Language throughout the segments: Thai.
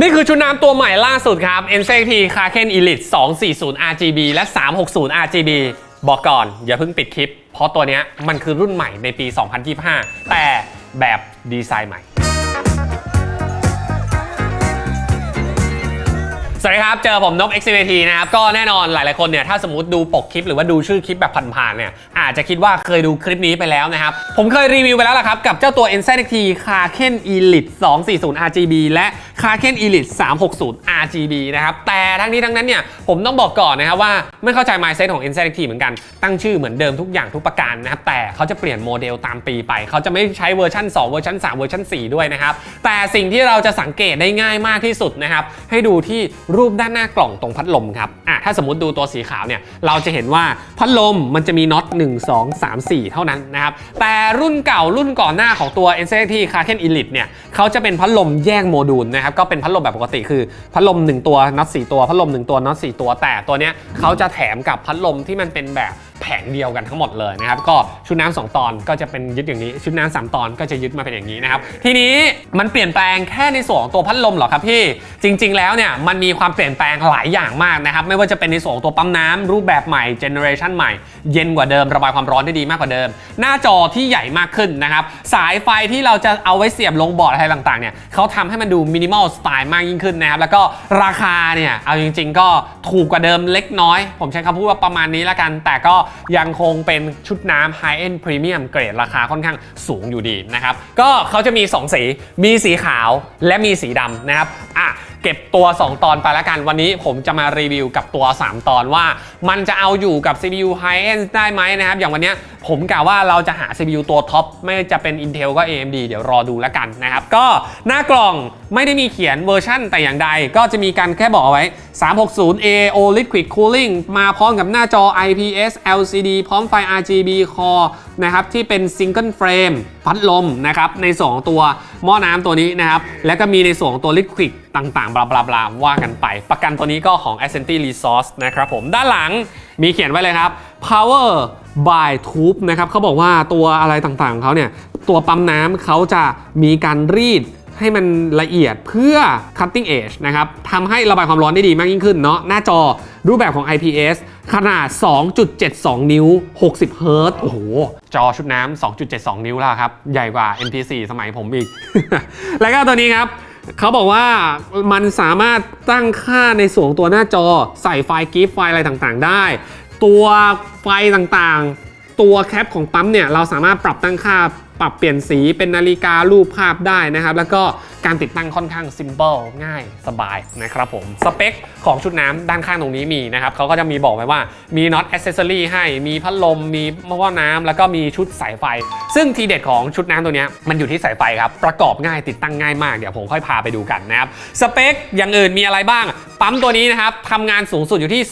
นี่คือชุดน้ำตัวใหม่ล่าสุดครับ NCT Kraken Elite 240 RGB และ 360 RGB บอกก่อนอย่าเพิ่งปิดคลิป เพราะตัวเนี้ยมันคือรุ่นใหม่ในปี 2025 แต่แบบดีไซน์ใหม่ วัสดีครับ เจอผมนก XCVT นะครับ ก็แน่นอนหลาย ๆ คนเนี่ย ถ้าสมมติดูปกคลิปหรือว่าดูชื่อคลิปแบบผ่าน ๆ เนี่ย อาจจะคิดว่าเคยดูคลิปนี้ไปแล้วนะครับ ผมเคยรีวิวไปแล้วล่ะครับ กับเจ้าตัว NZXT Kraken Elite 240 RGB และ Kraken Elite 360 RGB นะครับ แต่ทั้งนี้ทั้งนั้นเนี่ย ผมต้องบอกก่อนนะครับว่าไม่เข้าใจ mindset ของ NZXT เหมือนกัน ตั้งชื่อเหมือนเดิมทุกอย่างทุกประการนะครับ แต่เขาจะเปลี่ยนโมเดลตามปีไป เขาจะไม่ใช้เวอร์ชัน2เวอร์ชัน3เวอร์ชัน4ด้วยนะครับ แต่สิ่งที่เราจะสังเกตได้ง่ายมากที่สุดนะครับ ให้ดูที่รูปด้านหน้ากล่องตรงพัดลมครับอะถ้าสมมติดูตัวสีขาวเนี่ยเราจะเห็นว่าพัดลมมันจะมีน็อต1 2 3 4 เท่านั้นนะครับแต่รุ่นเก่ารุ่นก่อนหน้าของตัว NCT Kraken Elite เนี่ยเขาจะเป็นพัดลมแยกโมดูลนะครับก็เป็นพัดลมแบบปกติคือพัดลม 1 ตัวน็อต4ตัวพัดลม 1 ตัวน็อต4ตัวแต่ตัวเนี้ยเขาจะแถมกับพัดลมที่มันเป็นแบบ แผงเดียวกันทั้งหมดเลยนะครับก็ชุดน้ำสองตอนก็จะเป็นยึดอย่างนี้ ชุดน้ำสามตอนก็จะยึดมาเป็นอย่างนี้นะครับทีนี้มันเปลี่ยนแปลงแค่ในส่วนของตัวพัดลมหรอครับพี่จริง ๆ แล้วเนี่ยมันมีความเปลี่ยนแปลงหลายอย่างมากนะครับไม่ว่าจะเป็นในส่วนของตัวปั๊มน้ำรูปแบบใหม่เจเนอเรชันใหม่เย็นกว่าเดิมระบายความร้อนได้ดีมากกว่าเดิม หน้าจอที่ใหญ่มากขึ้นนะครับสายไฟที่เราจะเอาไว้เสียบลงบอร์ดอะไรต่างๆเนี่ยเขาทำให้มันดูมินิมอลสไตล์มากยิ่งขึ้นนะครับแล้วก็ราคาเนี่ยเอาจริง ๆ ก็ถูกกว่าเดิมเล็กน้อย ผมใช้คำพูดว่าประมาณนี้ละกัน แต่ก็ยังคงเป็นชุดน้ำ High End Premium เกรดราคาค่อนข้างสูงอยู่ดีนะครับ ก็เขาจะมี 2 สี มีสีขาวและมีสีดำนะครับ อะเก็บตัว 2 ตอนไปแล้วกันวันนี้ผมจะมารีวิวกับตัว 3 ตอนว่า มันจะเอาอยู่กับ CPU High End ได้ไหมนะครับ อย่างวันนี้ผมกล่าวว่าเราจะหา CPU ตัวท็อปไม่จะเป็น Intel ก็ AMD เดี๋ยวรอดูแล้วกันนะครับ ก็หน้ากล่องไม่ได้มีเขียนเวอร์ชั่นแต่อย่างใด ก็จะมีการแค่บอกเอาไว้ 360A O Liquid Cooling มาพร้อมกับหน้าจอ IPS LCD พร้อมไฟ RGB Core นะครับที่เป็น Single Frame พัดลมนะครับในสองตัวหม้อน้ำตัวนี้นะครับแล้วก็มีในส่วนของตัว Liquid ต่างๆ บลาบลาบลาว่ากันไป ประกันตัวนี้ก็ของ Ascenti Resource นะครับผมด้านหลังมีเขียนไว้เลยครับ Power by Tube นะครับเขาบอกว่าตัวอะไรต่างๆของเขาเนี่ยตัวปั๊มน้ำเขาจะมีการรีดให้มันละเอียดเพื่อ cutting edge นะครับทำให้ระบายความร้อนได้ดีมากยิ่งขึ้นเนาะหน้าจอรูปแบบของ IPS ขนาด 2.72 นิ้ว 60 เฮิรตซ์โอ้โห จอชุดน้ำ 2.72 นิ้วแล้วครับ ใหญ่กว่า MP4 สมัยผมอีก แล้วก็ตัวนี้ครับ เขาบอกว่ามันสามารถตั้งค่าในส่วนของตัวหน้าจอใส่ไฟล์กิฟต์ไฟล์อะไรต่างๆ ได้ ตัวไฟต่างๆ ตัวแคปของปั๊มเนี่ย เราสามารถปรับตั้งค่า ปรับเปลี่ยนสีเป็นนาฬิการูปภาพได้นะครับ แล้วก็การติดตั้งค่อนข้าง simple ง่ายสบายนะครับผม สเปคของชุดน้ำด้านข้างตรงนี้มีนะครับเขาก็จะมีบอกไว้ว่ามีน็อตอ c เซ s ซอรี่ให้มีพัดลม มีหม้อน้ำแล้วก็มีชุดสายไฟ ซึ่งทีเด็ดของชุดน้ำตัวนี้มันอยู่ที่สายไฟครับ ประกอบง่ายติดตั้งง่ายมาก เดี๋ยวผมค่อยพาไปดูกันนะครับ สเปคอย่างอื่นมีอะไรบ้าง ปั๊มตัวนี้นะครับทำงานสูงสุดอยู่ที่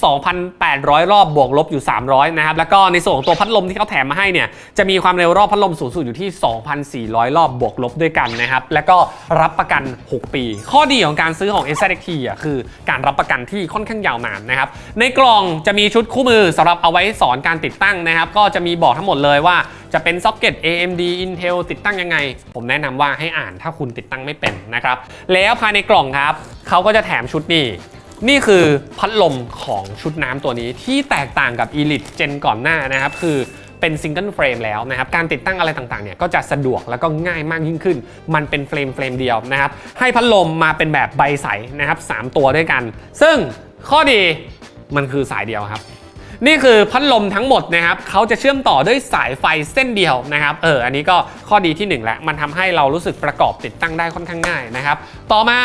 2,800 รอบบวกลบอยู่ 300 นะครับ แล้วก็ในส่วนของตัวพัดลมที่เขาแถมมาให้เนี่ย จะมีความเร็วรอบพัดลมสูงสุดอยู่ที่ 2,400 รอบบวกลบด้วยกันนะครับ แล้วก็รับประกัน 6 ปี ข้อดีของการซื้อของ NZXT อะคือการรับประกันที่ค่อนข้างยาวนานนะครับ ในกล่องจะมีชุดคู่มือสำหรับเอาไว้สอนการติดตั้งนะครับ ก็จะมีบอกทั้งหมดเลยว่าจะเป็นซ็อกเก็ต AMD Intel ติดตั้งยังไง ผมแนะนำว่าให้อ่านถ้าคุณติดตั้งไม่เป็นนะครับ แล้วภายในกล่องครับเขาก็จะแถมชุดนี้นี่คือพัดลมของชุดน้ำตัวนี้ที่แตกต่างกับ Elite เจนก่อนหน้านะครับ คือเป็นซิงเกิลเฟรมแล้วนะครับ การติดตั้งอะไรต่างๆเนี่ยก็จะสะดวกแล้วก็ง่ายมากยิ่งขึ้น มันเป็นเฟรมเฟรมเดียวนะครับ ให้พัดลมมาเป็นแบบใบใสนะครับ 3 ตัวด้วยกัน ซึ่งข้อดีมันคือสายเดียวครับ นี่คือพัดลมทั้งหมดนะครับเขาจะเชื่อมต่อด้วยสายไฟเส้นเดียวนะครับเอออันนี้ก็ข้อดีที่1แล้วมันทำให้เรารู้สึกประกอบติดตั้งได้ค่อนข้างง่ายนะครับต่อมา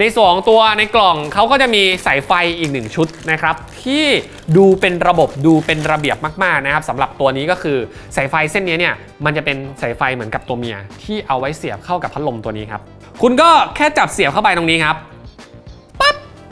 ในส่วนของตัวในกล่องเขาก็จะมีสายไฟอีกหนึ่งชุดนะครับที่ดูเป็นระบบดูเป็นระเบียบมากๆนะครับสำหรับตัวนี้ก็คือสายไฟเส้นนี้เนี่ยมันจะเป็นสายไฟเหมือนกับตัวเมีย ที่เอาไว้เสียบเข้ากับพัดลมตัวนี้ครับคุณก็แค่จับเสียบเข้าไปตรงนี้ครับ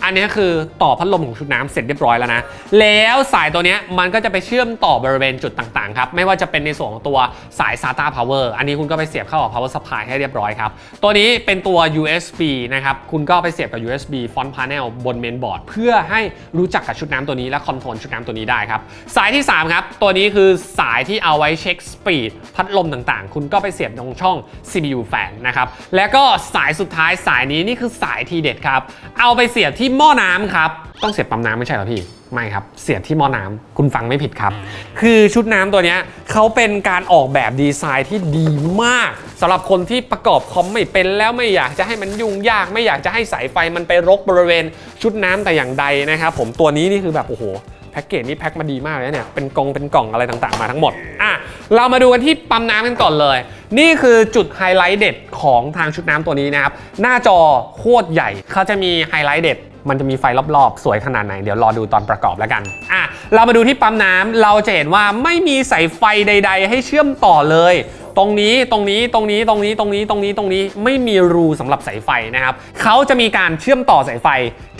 อันนี้คือต่อพัดลมของชุดน้ำเสร็จเรียบร้อยแล้วนะ แล้วสายตัวนี้มันก็จะไปเชื่อมต่อบริเวณจุดต่างๆครับ ไม่ว่าจะเป็นในส่วนของตัวสาย SATA power อันนี้คุณก็ไปเสียบเข้ากับ power supply ให้เรียบร้อยครับ ตัวนี้เป็นตัว USB นะครับ คุณก็ไปเสียบกับ USB front panel บน main board เพื่อให้รู้จักกับชุดน้ำตัวนี้และคอนโทรลชุดน้ำตัวนี้ได้ครับ สายที่ 3 ครับ ตัวนี้คือสายที่เอาไว้เช็คสปีดพัดลมต่างๆ คุณก็ไปเสียบตรงช่อง CPU fan นะครับ แล้วก็สายสุดท้ายสายนี้นี่คือสายทีเด็ดครับ เอาไปเสียบที่หม้อน้ำครับ ต้องเสียบปั๊มน้ำไม่ใช่เหรอพี่ ไม่ครับ เสียบที่หม้อน้ำคุณฟังไม่ผิดครับ คือชุดน้ำตัวนี้เขาเป็นการออกแบบดีไซน์ที่ดีมากสำหรับคนที่ประกอบคอมไม่เป็นแล้วไม่อยากจะให้มันยุ่งยาก ไม่อยากจะให้สายไฟมันไปรกบริเวณ ชุดน้ำแต่อย่างใดนะครับผมตัวนี้นี่คือแบบโอ้โหแพ็กเกจนี่แพ็คมาดีมากเลยเนี่ย เป็นกล่องเป็นกล่องอะไรต่างๆมาทั้งหมด อะ เรามาดูกันที่ปั๊มน้ำกันก่อนเลย นี่คือจุดไฮไลท์เด็ดของทางชุดน้ำตัวนี้นะครับ หน้าจอโคตรใหญ่ เขาจะมีไฮไลท์เด็ด มันจะมีไฟรอบๆ สวยขนาดไหน เดี๋ยวรอดูตอนประกอบแล้วกันอะเรามาดูที่ปั๊มน้ำเราจะเห็นว่าไม่มีสายไฟใด ๆ ให้เชื่อมต่อเลย ตรงนี้ตรงนี้ตรงนี้ตรงนี้ตรงนี้ตรงนี้ตรงนี้ไม่มีรูสำหรับสายไฟนะครับเขาจะมีการเชื่อมต่อสายไฟ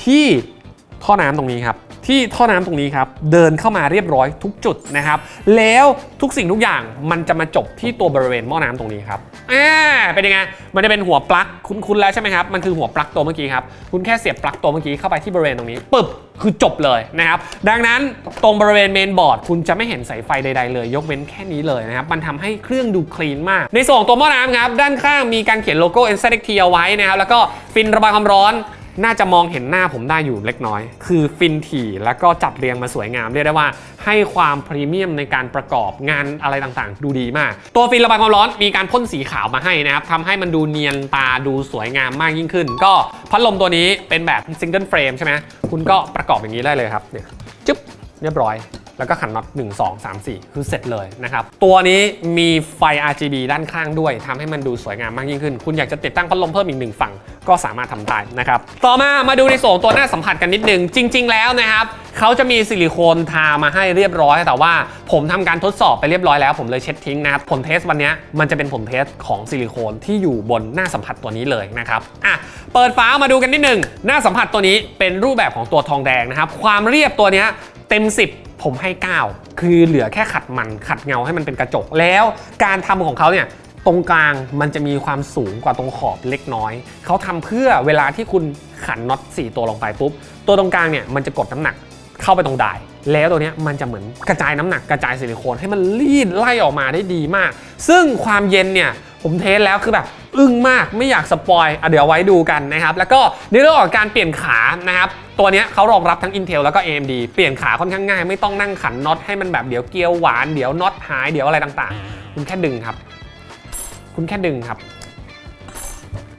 ที่ท่อน้ำตรงนี้ครับ ที่ท่อน้ำตรงนี้ครับเดินเข้ามาเรียบร้อยทุกจุดนะครับ แล้วทุกสิ่งทุกอย่างมันจะมาจบที่ตัวบริเวณหม้อน้ำตรงนี้ครับอ่าเป็นยังไงมันจะเป็นหัวปลั๊กคุ้นๆแล้วใช่ไหมครับมันคือหัวปลั๊กตัวเมื่อกี้ครับคุณแค่เสียบปลั๊กตัวเมื่อกี้เข้าไปที่บริเวณตรงนี้ปึ๊บคือจบเลยนะครับ ดังนั้นตรงบริเวณเมนบอร์ดคุณจะไม่เห็นสายไฟใดๆเลย ยกเว้นแค่นี้เลยนะครับ มันทำให้เครื่องดูคลีนมาก ในส่วนตัวหม้อน้ำครับ ด้านข้างมีการเขียนโลโก้ n z x t เอาไว้นะครับ แล้วก็ฟินระบายความร้อน น่าจะมองเห็นหน้าผมได้อยู่เล็กน้อย คือฟินถี่แล้วก็จัดเรียงมาสวยงามเรียกได้ว่าให้ความพรีเมียมในการประกอบงานอะไรต่างๆ ดูดีมาก ตัวฟินระบายความร้อนมีการพ่นสีขาวมาให้นะครับทำให้มันดูเนียนตาดูสวยงามมากยิ่งขึ้น ก็พัดลมตัวนี้เป็นแบบซิงเกิลเฟรมใช่ไหมคุณก็ประกอบอย่างนี้ได้เลยครับเนี่ยจึ๊บเรียบร้อย แล้วก็ขันน็อต1 2 3 4 คือเสร็จเลยนะครับ ตัวนี้มีไฟ RGB ด้านข้างด้วยทำให้มันดูสวยงามมากยิ่งขึ้น คุณอยากจะติดตั้งพัดลมเพิ่มอีกหนึ่งฝั่งก็สามารถทำได้นะครับ ต่อมามาดูในส่วนของตัวหน้าสัมผัสกันนิดนึง จริง ๆ แล้วนะครับเขาจะมีซิลิโคนทามาให้เรียบร้อย แต่ว่าผมทำการทดสอบไปเรียบร้อยแล้ว ผมเลยเช็ดทิ้งนะครับผลเทสวันนี้มันจะเป็นผลเทสของซิลิโคนที่อยู่บนหน้าสัมผัสตัวนี้เลยนะครับอะเปิดฝามาดูกันนิดนึงหน้าสัมผัสตัวนี้เป็นรูปแบบของตัวทองแดงนะครับความเรียบตัวนี้เต็ม 10 ผมให้ 9 คือเหลือแค่ขัดมันขัดเงาให้มันเป็นกระจก แล้วการทำของเขาเนี่ยตรงกลางมันจะมีความสูงกว่าตรงขอบเล็กน้อย เขาทำเพื่อเวลาที่คุณขันน็อต4ตัวลงไปปุ๊บ ตัวตรงกลางเนี่ยมันจะกดน้ำหนักเข้าไปตรงไดายแล้วตัวเนี้ยมันจะเหมือนกระจายน้ำหนักกระจายซิลิโคนให้มันรีดไล่ออกมาได้ดีมาก ซึ่งความเย็นเนี่ย ผมเทสแล้วคือแบบอึ้งมากไม่อยากสปอยอะเดี๋ยวไว้ดูกันนะครับ แล้วก็ในเรื่องของการเปลี่ยนขานะครับ ตัวนี้เขารองรับทั้ง Intel แล้วก็ AMD เปลี่ยนขาค่อนข้างง่าย ไม่ต้องนั่งขันน็อตให้มันแบบเดี๋ยวเกลียวหวานเดี๋ยวน็อตหายเดี๋ยวอะไรต่างๆ คุณแค่ดึงครับ คุณแค่ดึงครับ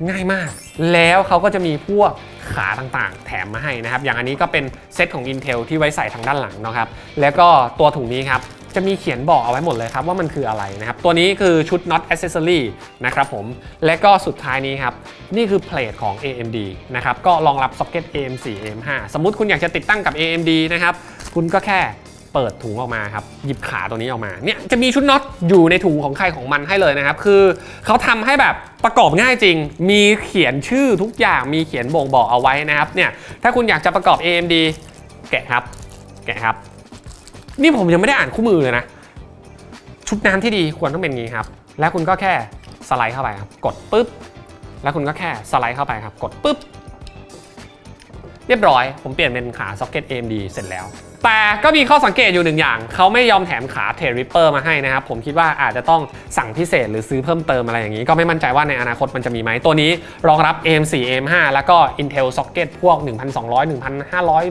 ง่ายมาก แล้วเขาก็จะมีพวกขาต่างๆ แถมมาให้นะครับ อย่างอันนี้ก็เป็นเซตของ Intel ที่ไว้ใส่ทางด้านหลังนะครับ แล้วก็ตัวถุงนี้ครับ จะมีเขียนบอกเอาไว้หมดเลยครับว่ามันคืออะไรนะครับ ตัวนี้คือชุด Not Accessory นะครับผม และก็สุดท้ายนี้ครับ นี่คือเพลทของ AMD นะครับ ก็รองรับซ็อกเก็ต AM4 AM5 สมมุติคุณอยากจะติดตั้งกับ AMD นะครับ คุณก็แค่เปิดถุงออกมาครับ หยิบขาตัวนี้ออกมา เนี่ยจะมีชุดน็อตอยู่ในถุงของใครของมันให้เลยนะครับ คือเขาทำให้แบบประกอบง่ายจริง มีเขียนชื่อทุกอย่าง มีเขียนบ่งบอกเอาไว้นะครับ เนี่ย ถ้าคุณอยากจะประกอบ AMD แกะครับ แกะครับ นี่ผมยังไม่ได้อ่านคู่มือเลยนะ ชุดน้ำที่ดีควรต้องเป็นงนี้ครับ แล้วคุณก็แค่สไลด์เข้าไปครับ กดปุ๊บ แล้วคุณก็แค่สไลด์เข้าไปครับ กดปุ๊บ เรียบร้อย ผมเปลี่ยนเป็นขาซ็อกเก็ต AMD เสร็จแล้ว แต่ก็มีข้อสังเกตอยู่หนึ่งอย่าง เขาไม่ยอมแถมขาเทริปเปอร์มาให้นะครับ ผมคิดว่าอาจจะต้องสั่งพิเศษหรือซื้อเพิ่มเติมอะไรอย่างนี้ ก็ไม่มั่นใจว่าในอนาคตมันจะมีไหมตัวนี้ รองรับ AM4 AM5 แล้วก็ Intel Socket พวก 1,200 1,500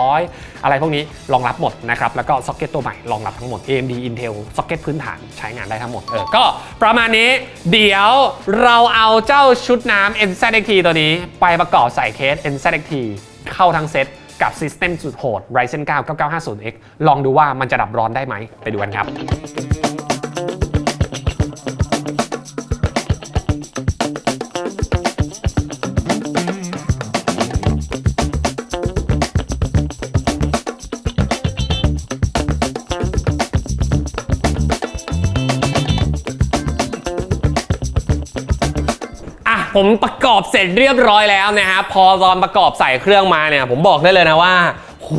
1,700 อะไรพวกนี้รองรับหมดนะครับ แล้วก็ Socket ตัวใหม่รองรับทั้งหมด AMD Intel Socket พื้นฐานใช้งานได้ทั้งหมดเออก็ประมาณนี้ เดี๋ยวเราเอาเจ้าชุดน้ำ NZXT ตัวนี้ ไปประกอบใส่เคส NZXT เข้าทั้งเซต กับ System สุดโหด Ryzen 9 9950X ลองดูว่ามันจะดับร้อนได้ไหมไปดูกันครับ ผมประกอบเสร็จเรียบร้อยแล้วนะครับพอตอนประกอบใส่เครื่องมาเนี่ย ผมบอกได้เลยนะว่าโห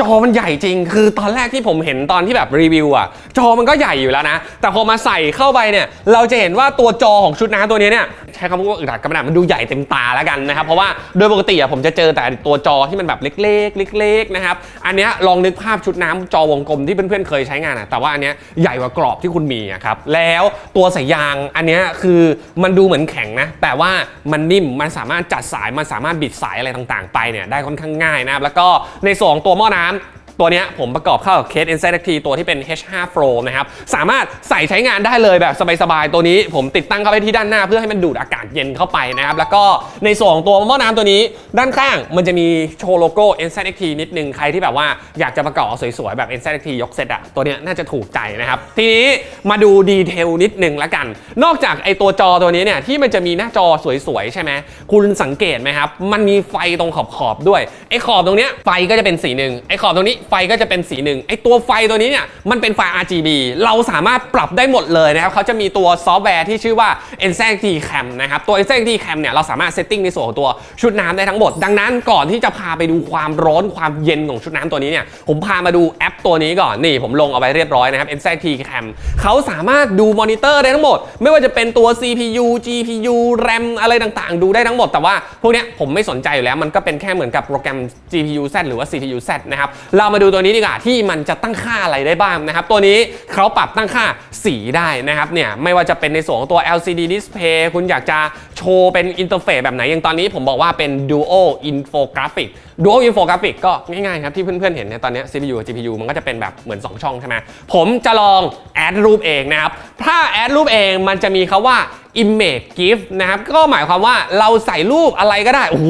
จอมันใหญ่จริง คือตอนแรกที่ผมเห็นตอนที่แบบรีวิวอะจอมันก็ใหญ่อยู่แล้วนะ แต่พอมาใส่เข้าไปเนี่ย เราจะเห็นว่าตัวจอของชุดน้ำตัวนี้เนี่ย ใช้คำว่าอึดอัดกระดาษมันดูใหญ่เต็มตาแล้วกันนะครับ เพราะว่าโดยปกติอะผมจะเจอแต่ตัวจอที่มันแบบเล็กๆเล็กๆนะครับ อันเนี้ยลองนึกภาพชุดน้ำจอวงกลมที่เพื่อนๆเคยใช้งานอะแต่ว่าอันเนี้ยใหญ่กว่ากรอบที่คุณมีอะครับ แล้วตัวสายยางอันเนี้ยคือมันดูเหมือนแข็งนะ แต่ว่ามันนิ่ม มันสามารถจัดสาย มันสามารถบิดสายอะไรต่างๆ ไปเนี่ยได้ค่อนข้างง่ายนะครับ แล้วก็ในส่วนของตัวหม้อน้ำ ตัวนี้ผมประกอบเข้ากับเคส Insight XT ตัวที่เป็น H5 Pro นะครับ สามารถใส่ใช้งานได้เลยแบบสบายๆ ตัวนี้ผมติดตั้งเข้าไปที่ด้านหน้า เพื่อให้มันดูดอากาศเย็นเข้าไปนะครับ แล้วก็ในส่วนของตัวหม้อน้ำตัวนี้ ด้านข้างมันจะมีโชว์โลโก้ Insight XT นิดนึง ใครที่แบบว่าอยากจะประกอบสวยๆ แบบ Insight XT ยกเซตอะตัวนี้น่าจะถูกใจนะครับ ทีนี้มาดูดีเทลนิดนึงละกัน นอกจากไอตัวจอตัวนี้เนี่ยที่มันจะมีหน้าจอสวยๆ ใช่ไหมคุณสังเกตไหมครับมันมีไฟตรงขอบๆด้วยไอขอบตรงเนี้ยไฟก็จะเป็นสีหนึ่งไอขอบตรงนี้ไฟก็จะเป็นสีหนึ่งไอตัวไฟตัวนี้เนี่ยมันเป็นไฟ RGB เราสามารถปรับได้หมดเลยนะครับเขาจะมีตัวซอฟต์แวร์ที่ชื่อว่า n s a t Cam นะครับตัว n s a t Cam เนี่ยเราสามารถเซตติ้งในส่วนของตัวชุดน้ำได้ทั้งหมด ดังนั้นก่อนที่จะพาไปดูความร้อนความเย็นของชุดน้ำตัวนี้เนี่ยผมพามาดูแอปตัวนี้ก่อนนี่ผมลงเอาไว้เรียบร้อยนะครับ n s a t Cam เขาสามารถดูมอนิเตอร์ได้ทั้งหมด ไม่ว่าจะเป็นตัว CPU GPU RAM อะไรต่างๆ ดูได้ทั้งหมด แต่ว่าพวกเนี้ยผมไม่สนใจอยู่แล้ว มันก็เป็นแค่เหมือนกับโปรแกรม GPU Z หรือว่า CPU Z นะครับเรามาดูตัวนี้ดีกว่าที่มันจะตั้งค่าอะไรได้บ้างนะครับตัวนี้เขาปรับตั้งค่าสีได้นะครับเนี่ยไม่ว่าจะเป็นในส่วนของตัว LCD display คุณอยากจะ โชว์เป็นอินเทอร์เฟซแบบไหน อย่างตอนนี้ผมบอกว่าเป็น Dual Infographic Dual Infographic ก็ง่ายๆครับ ที่เพื่อนๆเห็นเนี่ยตอนนี้ CPU กับ GPU มันก็จะเป็นแบบเหมือน 2 ช่องใช่ไหมผมจะลองแอดรูปเองนะครับ ถ้าแอดรูปเองมันจะมีคาว่า image gif นะครับ ก็หมายความว่าเราใส่รูปอะไรก็ได้ โอ้โห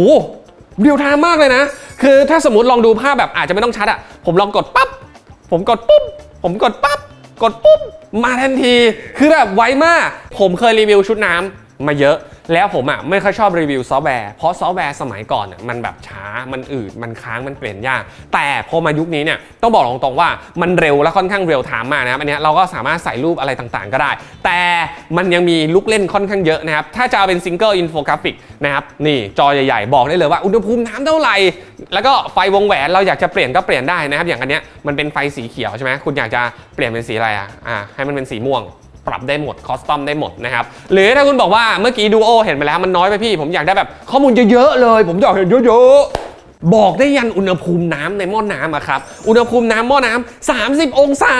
เรียวไทม์มากเลยนะ คือถ้าสมมติลองดูภาพแบบอาจจะไม่ต้องชัดอะผมลองกดปั๊บ ผมกดปุ๊บ ผมกดปั๊บ กดปุ๊บ มาทันที คือแบบไวมาก ผมเคยรีวิวชุดน้ำมาเยอะ แล้วผมอะไม่ค่อยชอบรีวิวซอฟต์แวร์เพราะซอฟต์แวร์สมัยก่อนอะมันแบบช้ามันอืดมันค้างมันเปลี่ยนยาก แต่พอมายุคนี้เนี่ยต้องบอกตรงๆว่ามันเร็วและค่อนข้างเร็วไทม์มากนะครับอันนี้เราก็สามารถใส่รูปอะไรต่างๆ ก็ได้ แต่มันยังมีลูกเล่นค่อนข้างเยอะนะครับถ้าจะเอาเป็นซิงเกิลอินโฟกราฟิกนะครับนี่จอใหญ่ๆ บอกได้เลยว่าอุณหภูมิน้ำเท่าไหร่แล้วก็ไฟวงแหวนเราอยากจะเปลี่ยนก็เปลี่ยนได้นะครับอย่างอันเนี้ยมันเป็นไฟสีเขียวใช่ไหมคุณอยากจะเปลี่ยนเป็นสีอะไรอะอ่าให้มันเป็นสีม่วง ปรับได้หมดคอสตอมได้หมดนะครับหรือถ้าคุณบอกว่าเมื่อกี้ดูโอเห็นไปแล้วมันน้อยไปพี่ ผมอยากได้แบบข้อมูลเยอะๆเลย ผมอยากเห็นเยอะๆ บอกได้ยันอุณหภูมิน้ำในหม้อน้ำอะครับอุณหภูมิน้ำหม้อน้ำ30 องศา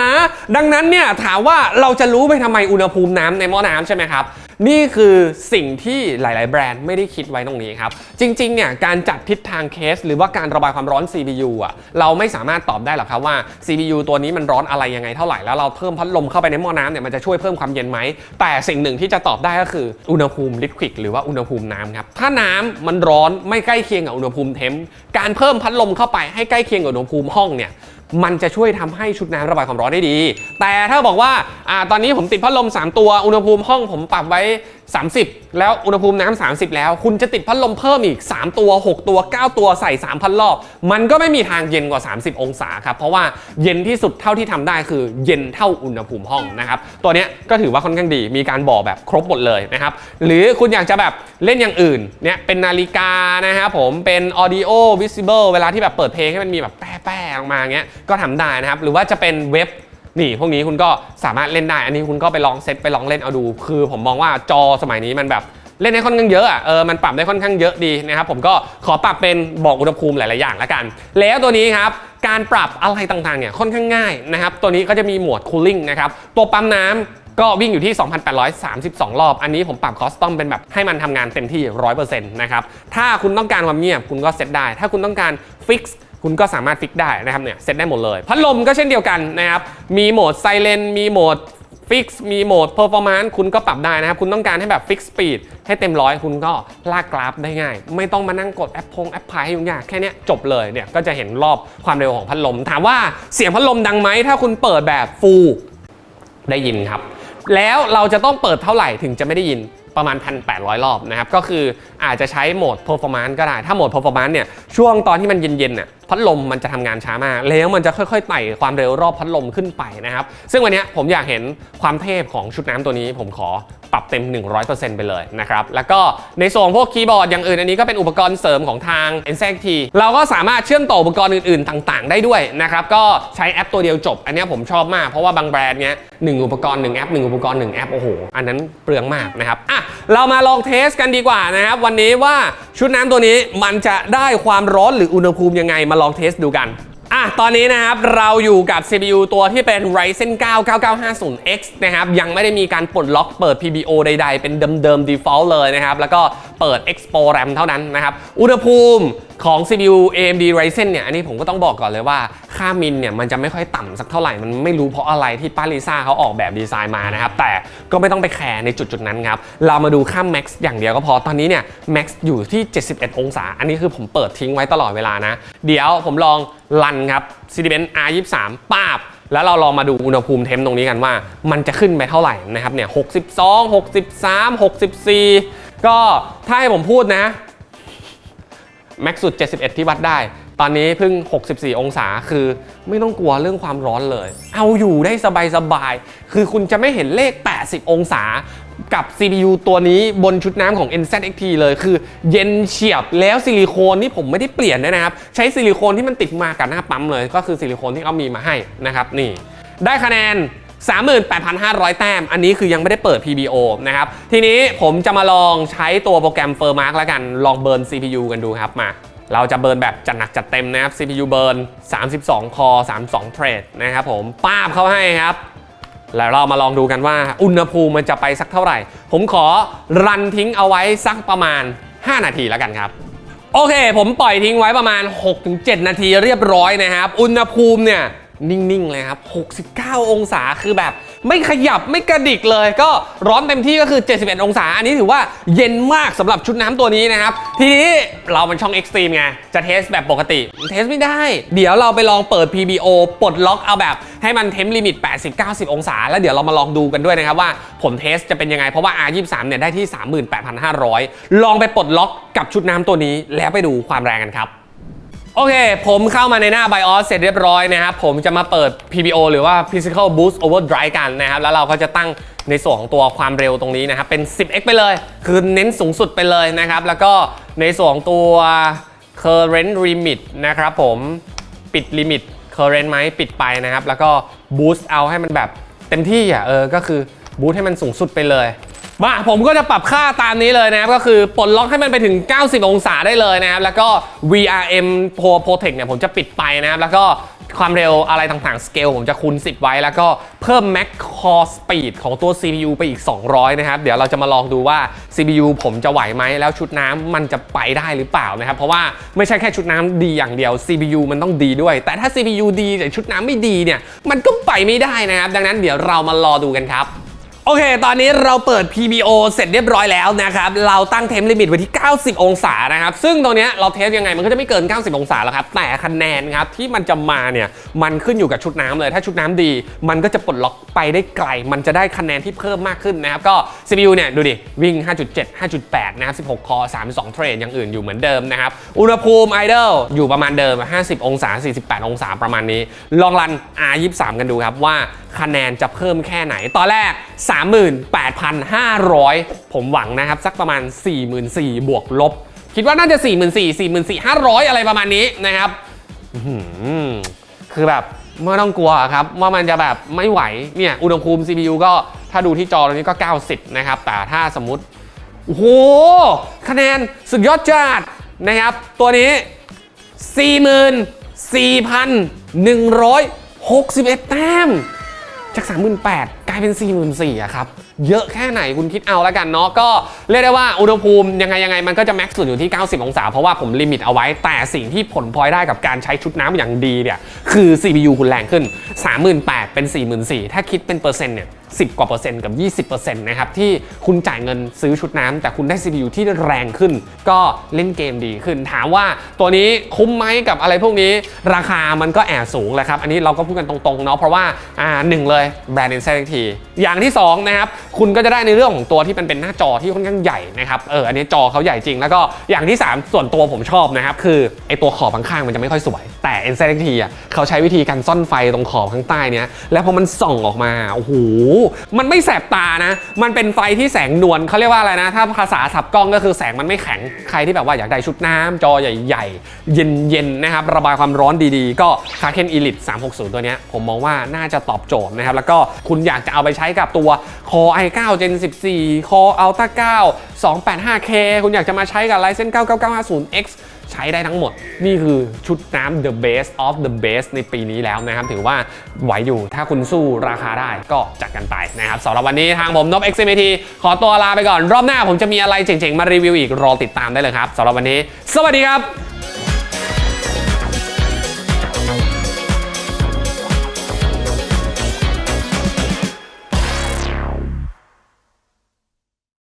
ดังนั้นเนี่ยถามว่าเราจะรู้ไปทำไมอุณหภูมิน้ำในหม้อน้ำใช่ไหมครับ นี่คือสิ่งที่หลาย ๆ แบรนด์ไม่ได้คิดไว้ตรงนี้ครับ จริง ๆ เนี่ยการจัดทิศทางเคส หรือว่าการระบายความร้อน CPU อะเราไม่สามารถตอบได้หรอกครับว่า CPU ตัวนี้มันร้อนอะไรยังไงเท่าไหร่แล้วเราเพิ่มพัดลมเข้าไปในหม้อน้ำเนี่ยมันจะช่วยเพิ่มความเย็นไหม แต่สิ่งหนึ่งที่จะตอบได้ก็คืออุณหภูมิลิควิดหรือว่าอุณหภูมิน้ำครับถ้าน้ำมันร้อนไม่ใกล้เคียงกับอุณหภูมิเทมการเพิ่มพัดลมเข้าไปให้ใกล้เคียงกับอุณหภูมิห้องเนี่ย มันจะช่วยทำให้ชุดน้ำระบายความร้อนได้ดี แต่ถ้าบอกว่าอ่าตอนนี้ผมติดพัดลม 3 ตัว อุณหภูมิห้องผมปรับไว้ 30 แล้วอุณหภูมิน้ำ30 แล้ว คุณจะติดพัดลมเพิ่มอีก 3 ตัว 6 ตัว 9 ตัวใส่ 3,000 รอบ มันก็ไม่มีทางเย็นกว่า 30 องศาครับ เพราะว่าเย็นที่สุดเท่าที่ทำได้คือเย็นเท่าอุณหภูมิห้องนะครับ ตัวเนี้ยก็ถือว่าค่อนข้างดีมีการบอกแบบครบหมดเลยนะครับ หรือคุณอยากจะแบบเล่นอย่างอื่นเนี่ยเป็นนาฬิกานะครับผมเป็น audio visible เวลาที่แบบเปิดเพลงให้มันมีแบบแป้ๆออกมาเงี้ยก็ทำได้นะครับ หรือว่าจะเป็นเว็บ นี่พวกนี้คุณก็สามารถเล่นได้ อันนี้คุณก็ไปลองเซตไปลองเล่นเอาดู คือผมมองว่าจอสมัยนี้มันแบบเล่นได้ค่อนข้างเยอะอะเออมันปรับได้ค่อนข้างเยอะดีนะครับผมก็ขอปรับเป็นบอกอุณหภูมิหลาย ๆ อย่างละกัน แล้วตัวนี้ครับการปรับอะไรต่าง ๆ เนี่ยค่อนข้างง่ายนะครับตัวนี้ก็จะมีโหมด cooling นะครับตัวปั๊มน้ำก็วิ่งอยู่ที่ 2,832 รอบ อันนี้ผมปรับคอสตอมเป็นแบบให้มันทำงานเต็มที่ 100%นะครับ ถ้าคุณต้องการความเงียบคุณก็เซตได้ ถ้าคุณต้องการฟิกซ์ คุณก็สามารถฟิกได้นะครับเนี่ยเซตได้หมดเลย พัดลมก็เช่นเดียวกันนะครับ มีโหมดไซเลนมีโหมดฟิกซ์มีโหมดเพอร์ฟอร์แมนซ์คุณก็ปรับได้นะครับ คุณต้องการให้แบบฟิกสปีดให้เต็มร้อยคุณก็ลากกราฟได้ง่าย ไม่ต้องมานั่งกดแอปพงแอปพายให้ยุ่งยากแค่นี้จบเลยเนี่ยก็จะเห็นรอบความเร็วของพัดลม ถามว่าเสียงพัดลมดังไหมถ้าคุณเปิดแบบฟูลได้ยินครับ แล้วเราจะต้องเปิดเท่าไหร่ถึงจะไม่ได้ยินประมาณ 1,800 รอบนะครับ ก็คืออาจจะใช้โหมด performance ก็ได้ ถ้าโหมด performance เนี่ย ช่วงตอนที่มันเย็นๆเนี่ย พัดลมมันจะทำงานช้ามาก แล้วมันจะค่อยๆไต่ความเร็วรอบพัดลมขึ้นไปนะครับ ซึ่งวันนี้ผมอยากเห็นความเทพของชุดน้ำตัวนี้ ผมขอปรับเต็ม 100%ไปเลยนะครับ แล้วก็ในส่วนพวกคีย์บอร์ดอย่างอื่นอันนี้ก็เป็นอุปกรณ์เสริมของทาง n z t เราก็สามารถเชื่อมต่ออุปกรณ์อื่นๆ ต่างๆ ได้ด้วยนะครับก็ใช้แอปตัวเดียวจบ อันนี้ผมชอบมากเพราะว่าบางแบรนด์เนี้ยหนึ่งอุปกรณ์หนึ่งแอปหนึ่งอุปกรณ์หนึ่งแอปโอ้โหอันนั้นเปลืองมากนะครับอะเรามาลองเทสกันดีกว่านะครับวันนี้ว่าชุดน้ำตัวนี้มันจะได้ความร้อนหรืออุณหภูมิยังไงมาลองเทสดูกัน อะตอนนี้นะครับเราอยู่กับ CPU ตัวที่เป็น Ryzen 9 9950X นะครับยังไม่ได้มีการปลดล็อกเปิด PBO ใด ๆ เป็นเดิมๆ default เลยนะครับ แล้วก็เปิด Expo RAM เท่านั้นนะครับ อุณหภูมิของ CPU AMD Ryzen เนี่ย อันนี้ผมก็ต้องบอกก่อนเลยว่า ค่ามินเนี่ยมันจะไม่ค่อยต่ำสักเท่าไหร่ มันไม่รู้เพราะอะไรที่ป้าลิซ่าเขาออกแบบดีไซน์มานะครับ แต่ก็ไม่ต้องไปแคร์ในจุดๆนั้นครับ เรามาดูค่า Max อย่างเดียวก็พอ ตอนนี้เนี่ย Max อยู่ที่ 71 องศา อันนี้คือผมเปิดทิ้งไว้ตลอดเวลานะ เดี๋ยวผมลอง ลันครับ c d b e n R23 ป้าบ แล้วเราลองมาดูอุณหภูมิเทมตรงนี้กันว่า มันจะขึ้นไปเท่าไหร่นะครับเนี่ย62 63 64 ก็ถ้าให้ผมพูดนะ แม็กสุด 71 ที่วัดได้ ตอนนี้เพิ่ง 64 องศาคือไม่ต้องกลัวเรื่องความร้อนเลย เอาอยู่ได้สบายๆ คือคุณจะไม่เห็นเลข 80 องศากับ CPU ตัวนี้บนชุดน้ำของ NZXT เลยคือเย็นเฉียบแล้วซิลิโคนนี่ผมไม่ได้เปลี่ยนนะครับ ใช้ซิลิโคนที่มันติดมากับหน้าปั๊มเลย ก็คือซิลิโคนที่เขามีมาให้นะครับนี่ ได้คะแนน 38,500 แต้ม อันนี้คือยังไม่ได้เปิด PBO นะครับ ทีนี้ผมจะมาลองใช้ตัวโปรแกรม f i r m a r k แล้วกัน ลองเบิร์น CPU กันดูครับมา เราจะเบิร์นแบบจัดหนักจัดเต็มนะครับ CPU เบิร์น 32 คอ 32 เทรดนะครับผมป้าบเข้าให้ครับ แล้วเรามาลองดูกันว่าอุณหภูมิมันจะไปสักเท่าไหร่ ผมขอรันทิ้งเอาไว้สักประมาณ 5 นาทีแล้วกันครับโอเค ผมปล่อยทิ้งไว้ประมาณ 6-7 นาทีเรียบร้อยนะครับ อุณหภูมิเนี่ย นิ่ง ๆ เลยครับ 69 องศาคือแบบ ไม่ขยับไม่กระดิกเลย ก็ร้อนเต็มที่ก็คือ 71 องศา อันนี้ถือว่าเย็นมากสำหรับชุดน้ำตัวนี้นะครับ ทีนี้เรามันช่อง Extreme ไง จะเทสแบบปกติ เทสไม่ได้ เดี๋ยวเราไปลองเปิด PBO ปลดล็อกเอาแบบให้มันเทมลิมิต 80-90 องศา แล้วเดี๋ยวเรามาลองดูกันด้วยนะครับว่าผลเทสจะเป็นยังไง เพราะว่า R23 เนี่ยได้ที่ 38,500 ลองไปปลดล็อกกับชุดน้ำตัวนี้แล้วไปดูความแรงกันครับ โอเค ผมเข้ามาในหน้า BIOS เสร็จเรียบร้อยนะครับ ผมจะมาเปิด PBO หรือว่า Physical Boost Overdrive กันนะครับ แล้วเราก็จะตั้งในส่วนของตัวความเร็วตรงนี้นะครับ เป็น 10x ไปเลย คือเน้นสูงสุดไปเลยนะครับ แล้วก็ในส่วนของตัว current limit นะครับผมปิดลิมิต current ไหมปิดไปนะครับ แล้วก็ boost เอาให้มันแบบเต็มที่อะเออก็คือ boost ให้มันสูงสุดไปเลย มาผมก็จะปรับค่าตามนี้เลยนะครับ ก็คือปลดล็อกให้มันไปถึง 90 องศาได้เลยนะครับ แล้วก็ VRM Pro Protect เนี่ยผมจะปิดไปนะครับ แล้วก็ความเร็วอะไรต่างๆ สเกลผมจะคูณ 10 ไว้ แล้วก็เพิ่ม Max Core Speed ของตัว CPU ไปอีก 200 นะครับ เดี๋ยวเราจะมาลองดูว่า CPU ผมจะไหวไหม แล้วชุดน้ำมันจะไปได้หรือเปล่านะครับ เพราะว่าไม่ใช่แค่ชุดน้ำดีอย่างเดียว CPU มันต้องดีด้วย แต่ถ้า CPU ดีแต่ชุดน้ำไม่ดีเนี่ย มันก็ไปไม่ได้นะครับ ดังนั้นเดี๋ยวเรามารอดูกันครับ อเค ตอนนี้เราเปิด PBO เสร็จเรียบร้อยแล้วนะครับ เราตั้งเทมลิมิตไว้ที่ 90 องศานะครับ ซึ่งตรงนี้เราเทสยังไงมันก็จะไม่เกิน 90 องศาแล้วครับ แต่คะแนนครับที่มันจะมาเนี่ย มันขึ้นอยู่กับชุดน้ำเลย ถ้าชุดน้ำดี มันก็จะปลดล็อกไปได้ไกล มันจะได้คะแนนที่เพิ่มมากขึ้นนะครับ ก็ CPU เนี่ยดูดิ วิ่ง 5.7 5.8 นะครับ 16 คอ 32 เทรดอย่างอื่นอยู่เหมือนเดิมนะครับ อุณหภูมิไอดอลอยู่ประมาณเดิม 50 องศา 48 องศาประมาณนี้ ลองรัน R23 กันดูครับว่าคะแนนจะเพิ่มแค่ไหน ตอนแรก38,500 ผมหวังนะครับ สักประมาณ 44,000 บวกลบ คิดว่าน่าจะ 44,000 44,500 อะไรประมาณนี้นะครับคือแบบไม่ต้องกลัวครับ ว่ามันจะแบบไม่ไหวเนี่ยอุณหภูมิ CPU ก็ถ้าดูที่จอตรงนี้ก็ 90 นะครับ แต่ถ้าสมมติโอ้โห คะแนนสุดยอดจัดนะครับ ตัวนี้ 44,161 แต้ม จาก 38,000กลายเป็น 44,000อะครับ เยอะแค่ไหนคุณคิดเอาแล้วกันเนาะก็เรียกได้ว่าอุณหภูมิยังไงยังไงมันก็จะแม็กซ์สุดอยู่ที่ 90 องศา เพราะว่าผมลิมิตเอาไว้ แต่สิ่งที่ผลพลอยได้กับการใช้ชุดน้ำอย่างดีเนี่ยคือ CPU คุณแรงขึ้น 38,000 เป็น 44,000 ถ้าคิดเป็นเปอร์เซ็นต์เนี่ย10 กว่าเปอร์เซ็นต์กับ 20%นะครับ ที่คุณจ่ายเงินซื้อชุดน้ำแต่คุณได้ CPU ที่แรงขึ้น ก็เล่นเกมดีขึ้น ถามว่าตัวนี้คุ้มไหมกับอะไรพวกนี้ ราคามันก็แอบสูงแหละครับ อันนี้เราก็พูดกันตรงๆเนาะเพราะว่าอ่าหนึ่งเลยแบรนด์ n นทีอย่างที่2นะครับคุณก็จะได้ในเรื่องของตัวที่มันเป็นหน้าจอที่ค่อนข้างใหญ่นะครับเอออันนี้จอเขาใหญ่จริง แล้วก็อย่างที่ 3 ส่วนตัวผมชอบนะครับคือไอตัวขอบข้างๆมันจะไม่ค่อยสวย แต่ n น t ทีอะเขาใช้วิธีการซ่อนไฟตรงขอบข้างใต้เนี้ยแล้วพอมันส่องออกมาโอ้โหมันไม่แสบตานะ มันเป็นไฟที่แสงนวลเขาเรียกว่าอะไรนะ ถ้าภาษาสับกล้องก็คือแสงมันไม่แข็งใครที่แบบว่าอยากได้ชุดน้ำจอใหญ่ๆ เย็นๆนะครับระบายความร้อนดีๆ ก็คาเคนอีลิต360 ตัวเนี้ยผมมองว่าน่าจะตอบโจทย์นะครับแล้วก็คุณอยากจะเอาไปใช้กับตัว Core i9 Gen 14 Core Ultra 9 285K คุณอยากจะมาใช้กับ Ryzen 9 9950X ใช้ได้ทั้งหมด นี่คือชุดน้ำ the best of the best ในปีนี้แล้วนะครับ ถือว่าไหวอยู่ถ้าคุณสู้ราคาได้ก็จัดกันไปนะครับสำหรับวันนี้ทางผมนบ XMT ขอตัวลาไปก่อน รอบหน้าผมจะมีอะไรเจ๋งๆ มารีวิวอีกรอติดตามได้เลยครับสำหรับวันนี้ สวัสดีครับ